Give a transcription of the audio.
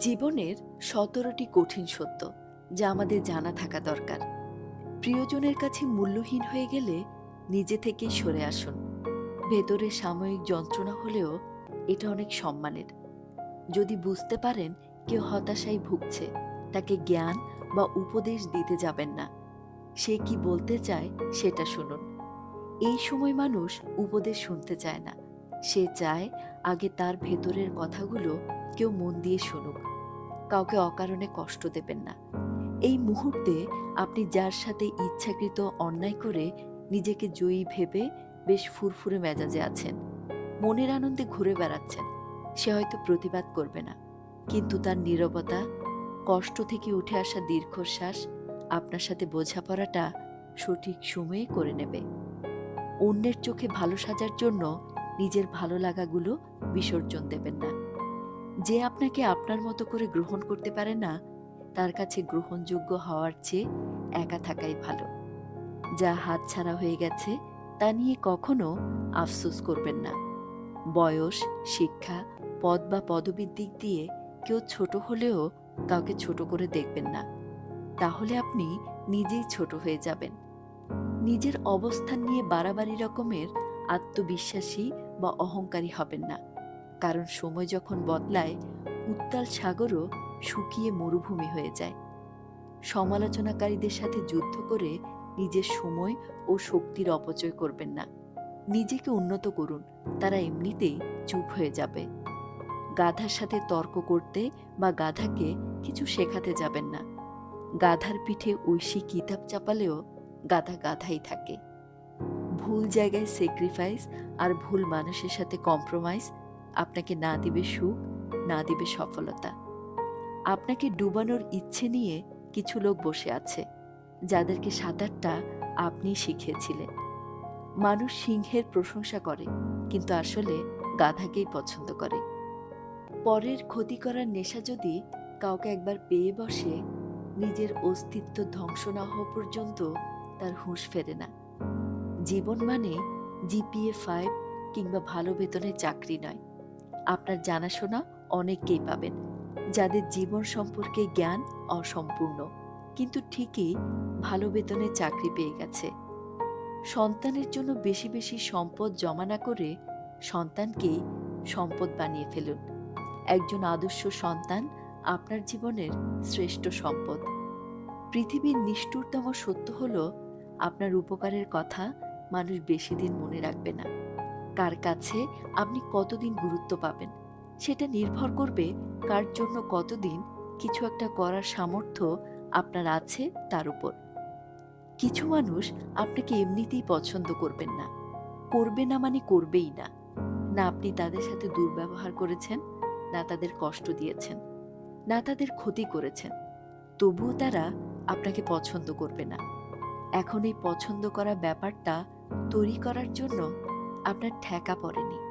জীবনের সতেরোটি কঠিন সত্য যা আমাদের জানা থাকা দরকার। প্রিয়জনের কাছে মূল্যহীন হয়ে গেলে নিজে থেকেই সরে আসুন। ভেতরে সাময়িক যন্ত্রণা হলেও এটা অনেক সম্মানের। যদি বুঝতে পারেন কেউ হতাশায় ভুগছে, তাকে জ্ঞান বা উপদেশ দিতে যাবেন না। সে কি বলতে চায় সেটা শুনুন। এই সময় মানুষ উপদেশ শুনতে চায় না। সে চায় আগে তার ভেতরের কথাগুলো কেউ মন দিয়ে শুনুক। কাউকে অকারণে কষ্ট দেবেন না। এই মুহূর্তে আপনি যার সাথে ইচ্ছাকৃত অন্যায় করে নিজেকে জয়ী ভেবে বেশ ফুরফুরে মেজাজে আছেন। মনের আনন্দে ঘুরে বেড়াচ্ছেন। সে হয়তো প্রতিবাদ করবে না। কিন্তু তার নীরবতা, কষ্ট থেকে উঠে আসা দীর্ঘশ্বাস আপনার সাথে বোঝাপড়াটা সঠিক সময়ে করে নেবে। অন্যের চোখে ভালো সাজার জন্য নিজের ভালো লাগাগুলো বিসর্জন দেবেন না। যে আপনাকে আপনার মতো করে গ্রহণ করতে পারে না, তার কাছে গ্রহণযোগ্য হওয়ার চেয়ে একা থাকাই ভালো। যা হাতছাড়া হয়ে গেছে, তা নিয়ে কখনো আফসোস করবেন না। বয়স, শিক্ষা, পদ বা পদবীর দিক দিয়ে কেউ ছোট হলেও কাউকে ছোট করে দেখবেন না। তাহলে আপনি নিজেই ছোট হয়ে যাবেন। নিজের অবস্থান নিয়ে বাড়াবাড়ি রকমের আত্মবিশ্বাসী বা অহংকারী হবেন না। কারণ সময় যখন বদলায়, উত্তাল সাগরও শুকিয়ে মরুভূমি হয়ে যায়। সমালোচনাকারীদের সাথে যুদ্ধ করে নিজের সময় ও শক্তির অপচয় করবেন না। নিজেকে উন্নত করুন, তারা এমনিতেই চুপ হয়ে যাবে। গাধার সাথে তর্ক করতে বা গাধাকে কিছু শেখাতে যাবেন না। গাধার পিঠে ঐশী কিতাব চাপালেও গাধা গাধাই থাকে। ভুল জায়গায় স্যাক্রিফাইস আর ভুল মানুষের সাথে কম্প্রোমাইজ আপনাকে না দিবে সুখ, না দিবে সফলতা। আপনাকে ডুবানোর ইচ্ছে নিয়ে কিছু লোক বসে আছে, যাদেরকে সাঁতারটা আপনি শিখিয়েছিলেন। মানুষ সিংহের প্রশংসা করে, কিন্তু আসলে গাধাকেই পছন্দ করে। পরের ক্ষতি করার নেশা যদি কাউকে একবার পেয়ে বসে, নিজের অস্তিত্ব ধ্বংস না হওয়া পর্যন্ত তার হুঁশ ফেরে না। জীবন মানে জিপিএ ফাইভ কিংবা ভালো বেতনের চাকরি নয়। আপনার জানাশোনা অনেককেই পাবেন, যাদের জীবন সম্পর্কে জ্ঞান অসম্পূর্ণ, কিন্তু ঠিকই ভালো বেতনে চাকরি পেয়ে গেছে। সন্তানের জন্য বেশি বেশি সম্পদ জমা না করে সন্তানকেই সম্পদ বানিয়ে ফেলুন। একজন আদর্শ সন্তান আপনার জীবনের শ্রেষ্ঠ সম্পদ। পৃথিবীর নিষ্ঠুরতম সত্য হল, আপনার উপকারের কথা মানুষ বেশি দিন মনে রাখবে না। কার কাছে আপনি কতদিন গুরুত্ব পাবেন? সেটা নির্ভর করবে কার জন্য কতদিন কিছু একটা করার সামর্থ্য আপনার আছে তার উপর। কিছু মানুষ আপনাকে এমনিতেই পছন্দ করবেন না। করবে না মানে করবেই না। না আপনি তাদের সাথে দুর্ব্যবহার করেছেন, না তাদের কষ্ট দিয়েছেন, না তাদের ক্ষতি করেছেন। তবুও তারা আপনাকে পছন্দ করবে না। এখন এই পছন্দ করা ব্যাপারটা তৈরি করার জন্য আপনার ঠেকা পড়েনি।